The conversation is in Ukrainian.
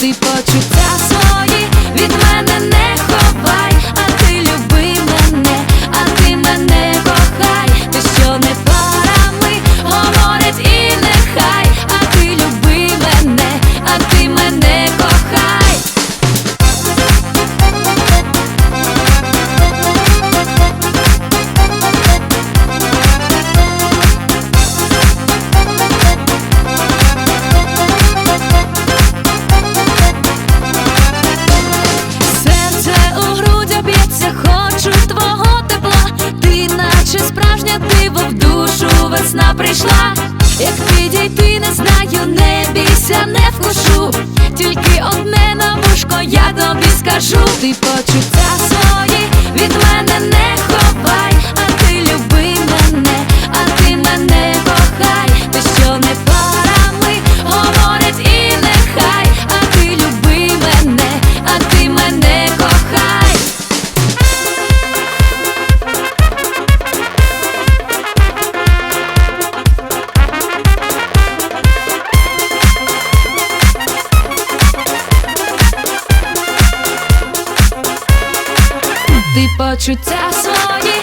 Ти почуття. Весна прийшла, як підійти, не знаю, не бійся, не вкушу. Тільки одне на вушко я тобі скажу. Ти почуття ти почуття свої.